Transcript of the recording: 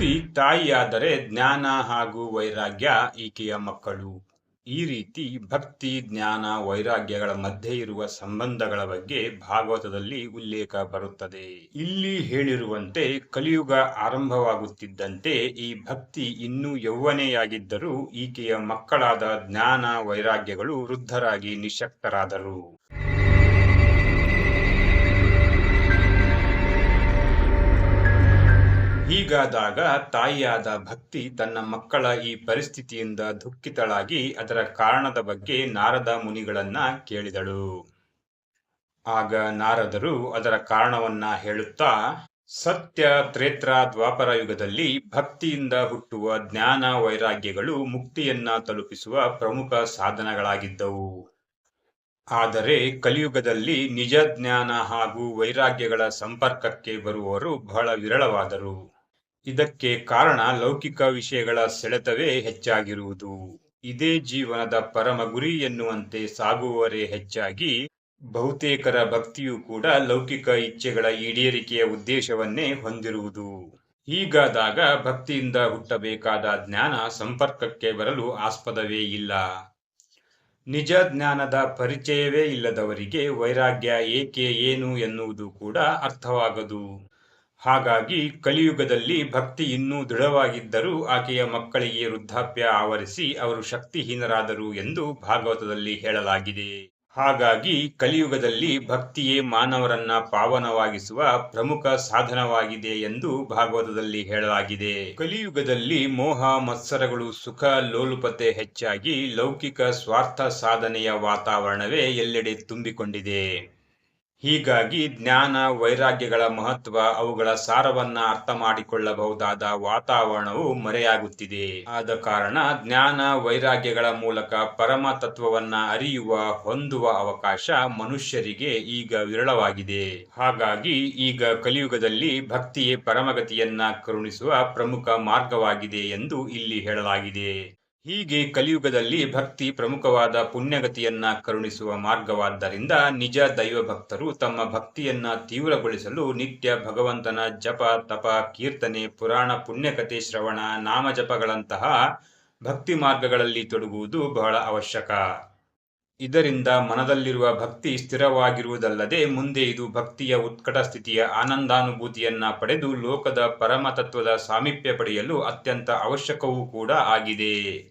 ಭಕ್ತಿ ತಾಯಿಯಾದರೆ ಜ್ಞಾನ ಹಾಗೂ ವೈರಾಗ್ಯ ಈಕೆಯ ಮಕ್ಕಳು. ಈ ರೀತಿ ಭಕ್ತಿ, ಜ್ಞಾನ, ವೈರಾಗ್ಯಗಳ ಮಧ್ಯೆ ಇರುವ ಸಂಬಂಧಗಳ ಬಗ್ಗೆ ಭಾಗವತದಲ್ಲಿ ಉಲ್ಲೇಖ ಬರುತ್ತದೆ. ಇಲ್ಲಿ ಹೇಳಿರುವಂತೆ ಕಲಿಯುಗ ಆರಂಭವಾಗುತ್ತಿದ್ದಂತೆ ಈ ಭಕ್ತಿ ಇನ್ನೂ ಯೌವನೆಯಾಗಿದ್ದರೂ ಈಕೆಯ ಮಕ್ಕಳಾದ ಜ್ಞಾನ, ವೈರಾಗ್ಯಗಳು ವೃದ್ಧರಾಗಿ ನಿಶಕ್ತರಾದರು. ಹೀಗಾದಾಗ ತಾಯಿಯಾದ ಭಕ್ತಿ ತನ್ನ ಮಕ್ಕಳ ಈ ಪರಿಸ್ಥಿತಿಯಿಂದ ದುಃಖಿತಳಾಗಿ ಅದರ ಕಾರಣದ ಬಗ್ಗೆ ನಾರದ ಮುನಿಗಳನ್ನ ಕೇಳಿದಳು. ಆಗ ನಾರದರು ಅದರ ಕಾರಣವನ್ನ ಹೇಳುತ್ತಾ, ಸತ್ಯ, ತ್ರೇತ್ರ, ದ್ವಾಪರ ಯುಗದಲ್ಲಿ ಭಕ್ತಿಯಿಂದ ಹುಟ್ಟುವ ಜ್ಞಾನ ವೈರಾಗ್ಯಗಳು ಮುಕ್ತಿಯನ್ನ ತಲುಪಿಸುವ ಪ್ರಮುಖ ಸಾಧನಗಳಾಗಿದ್ದವು. ಆದರೆ ಕಲಿಯುಗದಲ್ಲಿ ನಿಜ ಜ್ಞಾನ ಹಾಗೂ ವೈರಾಗ್ಯಗಳ ಸಂಪರ್ಕಕ್ಕೆ ಬರುವವರು ಬಹಳ ವಿರಳವಾದರು. ಇದಕ್ಕೆ ಕಾರಣ ಲೌಕಿಕ ವಿಷಯಗಳ ಸೆಳೆತವೇ ಹೆಚ್ಚಾಗಿರುವುದು. ಇದೇ ಜೀವನದ ಪರಮ ಗುರಿ ಎನ್ನುವಂತೆ ಸಾಗುವವರೇ ಹೆಚ್ಚಾಗಿ ಬಹುತೇಕರ ಭಕ್ತಿಯೂ ಕೂಡ ಲೌಕಿಕ ಇಚ್ಛೆಗಳ ಈಡೇರಿಕೆಯ ಉದ್ದೇಶವನ್ನೇ ಹೊಂದಿರುವುದು. ಹೀಗಾದಾಗ ಭಕ್ತಿಯಿಂದ ಹುಟ್ಟಬೇಕಾದ ಜ್ಞಾನ ಸಂಪರ್ಕಕ್ಕೆ ಬರಲು ಆಸ್ಪದವೇ ಇಲ್ಲ. ನಿಜ ಜ್ಞಾನದ ಪರಿಚಯವೇ ಇಲ್ಲದವರಿಗೆ ವೈರಾಗ್ಯ ಏಕೆ ಏನು ಎನ್ನುವುದು ಕೂಡ ಅರ್ಥವಾಗದು. ಹಾಗಾಗಿ ಕಲಿಯುಗದಲ್ಲಿ ಭಕ್ತಿ ಇನ್ನೂ ದೃಢವಾಗಿದ್ದರೂ ಆಕೆಯ ಮಕ್ಕಳಿಗೆ ವೃದ್ಧಾಪ್ಯ ಆವರಿಸಿ ಅವರು ಶಕ್ತಿಹೀನರಾದರು ಎಂದು ಭಾಗವತದಲ್ಲಿ ಹೇಳಲಾಗಿದೆ. ಹಾಗಾಗಿ ಕಲಿಯುಗದಲ್ಲಿ ಭಕ್ತಿಯೇ ಮಾನವರನ್ನ ಪಾವನವಾಗಿಸುವ ಪ್ರಮುಖ ಸಾಧನವಾಗಿದೆ ಎಂದು ಭಾಗವತದಲ್ಲಿ ಹೇಳಲಾಗಿದೆ. ಕಲಿಯುಗದಲ್ಲಿ ಮೋಹ, ಮತ್ಸರಗಳು, ಸುಖ, ಲೋಲುಪತೆ ಹೆಚ್ಚಾಗಿ ಲೌಕಿಕ ಸ್ವಾರ್ಥ ಸಾಧನೆಯ ವಾತಾವರಣವೇ ಎಲ್ಲೆಡೆ ತುಂಬಿಕೊಂಡಿದೆ. ಹೀಗಾಗಿ ಜ್ಞಾನ, ವೈರಾಗ್ಯಗಳ ಮಹತ್ವ, ಅವುಗಳ ಸಾರವನ್ನ ಅರ್ಥ ಮಾಡಿಕೊಳ್ಳಬಹುದಾದ ವಾತಾವರಣವು ಮರೆಯಾಗುತ್ತಿದೆ. ಆದ ಕಾರಣ ಜ್ಞಾನ, ವೈರಾಗ್ಯಗಳ ಮೂಲಕ ಪರಮ ತತ್ವವನ್ನ ಅರಿಯುವ, ಹೊಂದುವ ಅವಕಾಶ ಮನುಷ್ಯರಿಗೆ ಈಗ ವಿರಳವಾಗಿದೆ. ಹಾಗಾಗಿ ಈಗ ಕಲಿಯುಗದಲ್ಲಿ ಭಕ್ತಿಯೇ ಪರಮಗತಿಯನ್ನ ಕರುಣಿಸುವ ಪ್ರಮುಖ ಮಾರ್ಗವಾಗಿದೆ ಎಂದು ಇಲ್ಲಿ ಹೇಳಲಾಗಿದೆ. ಹೀಗೆ ಕಲಿಯುಗದಲ್ಲಿ ಭಕ್ತಿ ಪ್ರಮುಖವಾದ ಪುಣ್ಯಗತಿಯನ್ನ ಕರುಣಿಸುವ ಮಾರ್ಗವಾದ್ದರಿಂದ ನಿಜ ದೈವ ಭಕ್ತರು ತಮ್ಮ ಭಕ್ತಿಯನ್ನ ತೀವ್ರಗೊಳಿಸಲು ನಿತ್ಯ ಭಗವಂತನ ಜಪ, ತಪ, ಕೀರ್ತನೆ, ಪುರಾಣ ಪುಣ್ಯಕತೆ ಶ್ರವಣ, ನಾಮಜಪಗಳಂತಹ ಭಕ್ತಿ ಮಾರ್ಗಗಳಲ್ಲಿ ತೊಡಗುವುದು ಬಹಳ ಅವಶ್ಯಕ. ಇದರಿಂದ ಮನದಲ್ಲಿರುವ ಭಕ್ತಿ ಸ್ಥಿರವಾಗಿರುವುದಲ್ಲದೆ ಮುಂದೆ ಇದು ಭಕ್ತಿಯ ಉತ್ಕಟ ಸ್ಥಿತಿಯ ಆನಂದಾನುಭೂತಿಯನ್ನ ಪಡೆದು ಲೋಕದ ಪರಮತತ್ವದ ಸಾಮೀಪ್ಯ ಪಡೆಯಲು ಅತ್ಯಂತ ಅವಶ್ಯಕವೂ ಕೂಡ ಆಗಿದೆ.